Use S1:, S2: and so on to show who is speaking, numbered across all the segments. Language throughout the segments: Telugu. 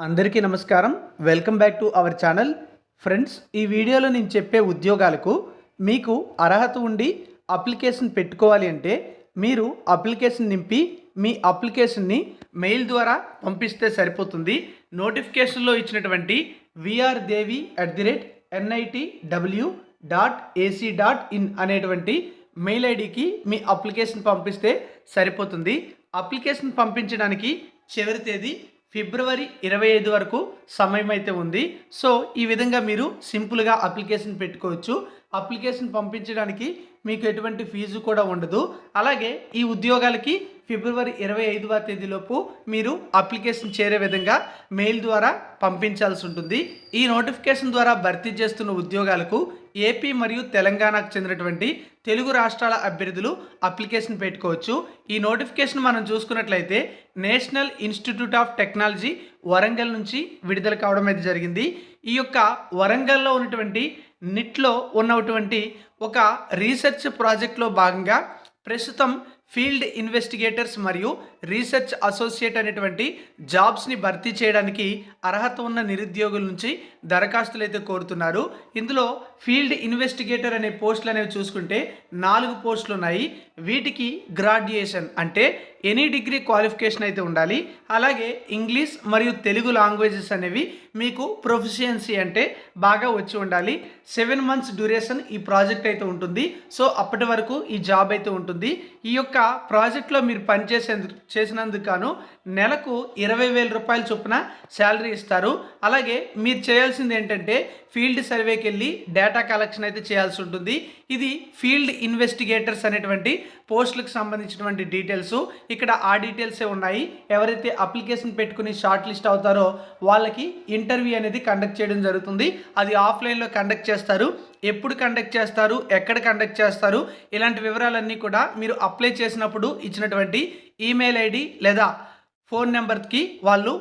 S1: అందరికీ నమస్కారం. Welcome back to our channel. Friends ఈ వీడియోలో నేను చెప్పే ఉద్యోగాలకు మీకు అర్హత ఉండి అప్లికేషన్ పెట్టుకోవాలి అంటే మీరు అప్లికేషన్ నింపి మీ అప్లికేషన్ని మెయిల్ ద్వారా పంపిస్తే సరిపోతుంది. నోటిఫికేషన్లో ఇచ్చినటువంటి VR Devi at the rate NIT W dot AC dot in అనేటువంటి మెయిల్ ఐడికి మీ అప్లికేషన్ పంపిస్తే సరిపోతుంది. అప్లికేషన్ పంపించడానికి చివరి తేదీ ఫిబ్రవరి ఇరవై ఐదు వరకు సమయం అయితే ఉంది. సో ఈ విధంగా మీరు సింపుల్గా అప్లికేషన్ పెట్టుకోవచ్చు. అప్లికేషన్ పంపించడానికి మీకు ఎటువంటి ఫీజు కూడా ఉండదు. అలాగే ఈ ఉద్యోగాలకి ఫిబ్రవరి ఇరవై ఐదవ తేదీలోపు మీరు అప్లికేషన్ చేరే విధంగా మెయిల్ ద్వారా పంపించాల్సి ఉంటుంది. ఈ నోటిఫికేషన్ ద్వారా భర్తీ చేస్తున్న ఉద్యోగాలకు ఏపీ మరియు తెలంగాణకు చెందినటువంటి తెలుగు రాష్ట్రాల అభ్యర్థులు అప్లికేషన్ పెట్టుకోవచ్చు. ఈ నోటిఫికేషన్ మనం చూసుకున్నట్లయితే national institute of technology Warangal నుంచి విడుదల కావడం అయితే జరిగింది. ఈ యొక్క వరంగల్లో ఉన్నటువంటి నిట్లో ఉన్నటువంటి ఒక రీసెర్చ్ ప్రాజెక్ట్లో భాగంగా ప్రస్తుతం ఫీల్డ్ ఇన్వెస్టిగేటర్స్ మరియు రీసెర్చ్ అసోసియేట్ అనేటువంటి జాబ్స్ని భర్తీ చేయడానికి అర్హత ఉన్న నిరుద్యోగుల నుంచి దరఖాస్తులు అయితే కోరుతున్నారు. ఇందులో ఫీల్డ్ ఇన్వెస్టిగేటర్ అనే పోస్టులు అనేవి చూసుకుంటే నాలుగు పోస్టులు ఉన్నాయి. వీటికి గ్రాడ్యుయేషన్ అంటే ఎనీ డిగ్రీ క్వాలిఫికేషన్ అయితే ఉండాలి. అలాగే ఇంగ్లీష్ మరియు తెలుగు లాంగ్వేజెస్ అనేవి మీకు ప్రొఫిషియన్సీ అంటే బాగా వచ్చి ఉండాలి. సెవెన్ మంత్స్ డ్యూరేషన్ ఈ ప్రాజెక్ట్ అయితే ఉంటుంది. సో అప్పటి వరకు ఈ జాబ్ అయితే ఉంటుంది. ఈ యొక్క ప్రాజెక్ట్లో మీరు పనిచేసేందుకు చేసినందుకు గాను నెలకు ఇరవై వేల రూపాయల చొప్పున శాలరీ ఇస్తారు. అలాగే మీరు చేయాల్సింది ఏంటంటే ఫీల్డ్ సర్వేకి వెళ్ళి డేటా కలెక్షన్ అయితే చేయాల్సి ఉంటుంది. ఇది ఫీల్డ్ ఇన్వెస్టిగేటర్స్ అనేటువంటి పోస్టులకు సంబంధించినటువంటి డీటెయిల్స్. ఇక్కడ ఆ డీటెయిల్సే ఉన్నాయి. ఎవరైతే అప్లికేషన్ పెట్టుకుని షార్ట్ లిస్ట్ అవుతారో వాళ్ళకి ఇంటర్వ్యూ అనేది కండక్ట్ చేయడం జరుగుతుంది. అది ఆఫ్లైన్లో కండక్ట్ చేస్తారు. ఎప్పుడు కండక్ట్ చేస్తారు ఎక్కడ కండక్ట్ చేస్తారు ఇలాంటి వివరాలన్నీ కూడా మీరు అప్లై చేసినప్పుడు ఇచ్చినటువంటి ఈమెయిల్ ఐడి లేదా ఫోన్ నెంబర్కి వాళ్ళు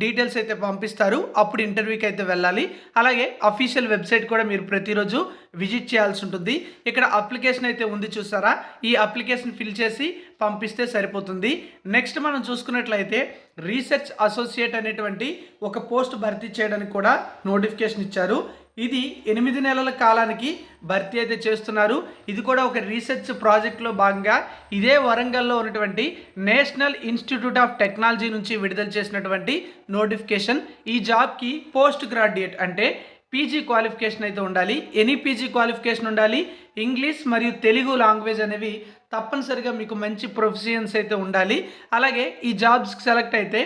S1: డీటెయిల్స్ అయితే పంపిస్తారు. అప్పుడు ఇంటర్వ్యూకి అయితే వెళ్ళాలి. అలాగే అఫీషియల్ వెబ్సైట్ కూడా మీరు ప్రతిరోజు విజిట్ చేయాల్సి ఉంటుంది. ఇక్కడ అప్లికేషన్ అయితే ఉంది చూసారా? ఈ అప్లికేషన్ ఫిల్ చేసి పంపిస్తే సరిపోతుంది. నెక్స్ట్ మనం చూసుకున్నట్లయితే రీసెర్చ్ అసోసియేట్ అనేటువంటి ఒక పోస్ట్ భర్తీ చేయడానికి కూడా నోటిఫికేషన్ ఇచ్చారు. ఇది ఎనిమిది నెలల కాలానికి భర్తీ అయితే చేస్తున్నారు. ఇది కూడా ఒక రీసెర్చ్ ప్రాజెక్ట్లో భాగంగా ఇదే వరంగల్లో ఉన్నటువంటి నేషనల్ ఇన్స్టిట్యూట్ ఆఫ్ టెక్నాలజీ నుంచి విడుదల చేసినటువంటి నోటిఫికేషన్. ఈ జాబ్కి పోస్ట్ గ్రాడ్యుయేట్ అంటే పీజీ క్వాలిఫికేషన్ అయితే ఉండాలి. ఎనీ పీజీ క్వాలిఫికేషన్ ఉండాలి. ఇంగ్లీష్ మరియు తెలుగు లాంగ్వేజ్ అనేవి తప్పనిసరిగా మీకు మంచి ప్రొఫెషన్స్ అయితే ఉండాలి. అలాగే ఈ జాబ్స్కి సెలెక్ట్ అయితే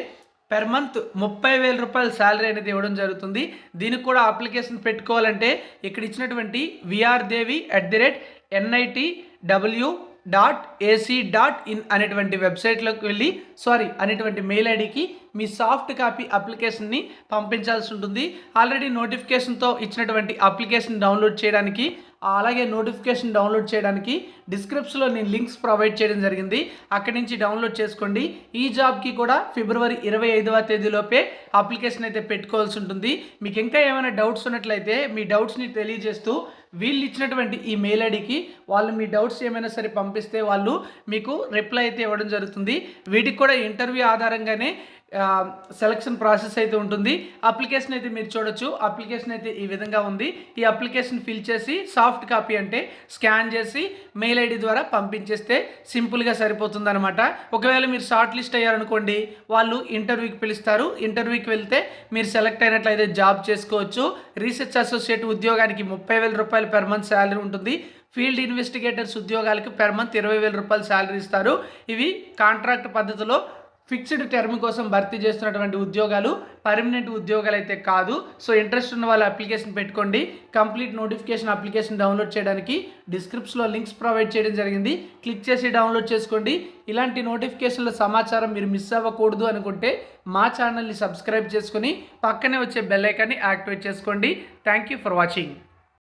S1: పెర్ మంత్ ముప్పై వేల రూపాయల శాలరీ అనేది ఇవ్వడం జరుగుతుంది. దీనికి కూడా అప్లికేషన్ పెట్టుకోవాలంటే ఇక్కడ ఇచ్చినటువంటి VR Devi at the rate NIT W dot AC dot in అనేటువంటి వెబ్సైట్లోకి వెళ్ళి సారీ అనేటువంటి మెయిల్ ఐడికి మీ సాఫ్ట్ కాపీ అప్లికేషన్ని పంపించాల్సి ఉంటుంది. ఆల్రెడీ నోటిఫికేషన్తో ఇచ్చినటువంటి అప్లికేషన్ డౌన్లోడ్ చేయడానికి అలాగే నోటిఫికేషన్ డౌన్లోడ్ చేయడానికి డిస్క్రిప్షన్లో నేను లింక్స్ ప్రొవైడ్ చేయడం జరిగింది. అక్కడి నుంచి డౌన్లోడ్ చేసుకోండి. ఈ జాబ్కి కూడా ఫిబ్రవరి ఇరవై ఐదవ తేదీలోపే అప్లికేషన్ అయితే పెట్టుకోవాల్సి ఉంటుంది. మీకు ఇంకా ఏమైనా డౌట్స్ ఉన్నట్లయితే మీ డౌట్స్ని తెలియజేస్తూ వీళ్ళు ఇచ్చినటువంటి ఈ మెయిల్ ఐడికి వాళ్ళు మీ డౌట్స్ ఏమైనా సరే పంపిస్తే వాళ్ళు మీకు రిప్లై అయితే ఇవ్వడం జరుగుతుంది. వీటికి కూడా ఇంటర్వ్యూ ఆధారంగానే సెలక్షన్ ప్రాసెస్ అయితే ఉంటుంది. అప్లికేషన్ అయితే మీరు చూడొచ్చు. అప్లికేషన్ అయితే ఈ విధంగా ఉంది. ఈ అప్లికేషన్ ఫిల్ చేసి సాఫ్ట్ కాపీ అంటే స్కాన్ చేసి మెయిల్ ఐడి ద్వారా పంపించేస్తే సింపుల్గా సరిపోతుంది అనమాట ఒకవేళ మీరు షార్ట్ లిస్ట్ అయ్యారనుకోండి వాళ్ళు ఇంటర్వ్యూకి పిలుస్తారు. ఇంటర్వ్యూకి వెళ్తే మీరు సెలెక్ట్ అయినట్లయితే జాబ్ చేసుకోవచ్చు. రీసెర్చ్ అసోసియేట్ ఉద్యోగానికి ముప్పై వేల రూపాయలు పెర్ మంత్ శాలరీ ఉంటుంది. ఫీల్డ్ ఇన్వెస్టిగేటర్స్ ఉద్యోగాలకు పెర్ మంత్ ఇరవై వేల రూపాయలు శాలరీ ఇస్తారు. ఇవి కాంట్రాక్ట్ పద్ధతిలో ఫిక్స్డ్ టర్మ్ కోసం భర్తీ చేస్తున్నటువంటి ఉద్యోగాలు పర్మనెంట్ ఉద్యోగాలు అయితే కాదు. సో ఇంట్రెస్ట్ ఉన్న వాళ్ళు అప్లికేషన్ పెట్టుకోండి. కంప్లీట్ నోటిఫికేషన్ అప్లికేషన్ డౌన్లోడ్ చేయడానికి డిస్క్రిప్షన్లో లింక్స్ ప్రొవైడ్ చేయడం జరిగింది. క్లిక్ చేసి డౌన్లోడ్ చేసుకోండి. ఇలాంటి నోటిఫికేషన్ల సమాచారం మీరు మిస్ అవ్వకూడదు అనుకుంటే మా ఛానల్ని సబ్స్క్రైబ్ చేసుకుని పక్కనే వచ్చే బెల్ ఐకాన్ని యాక్టివేట్ చేసుకోండి. Thank you for watching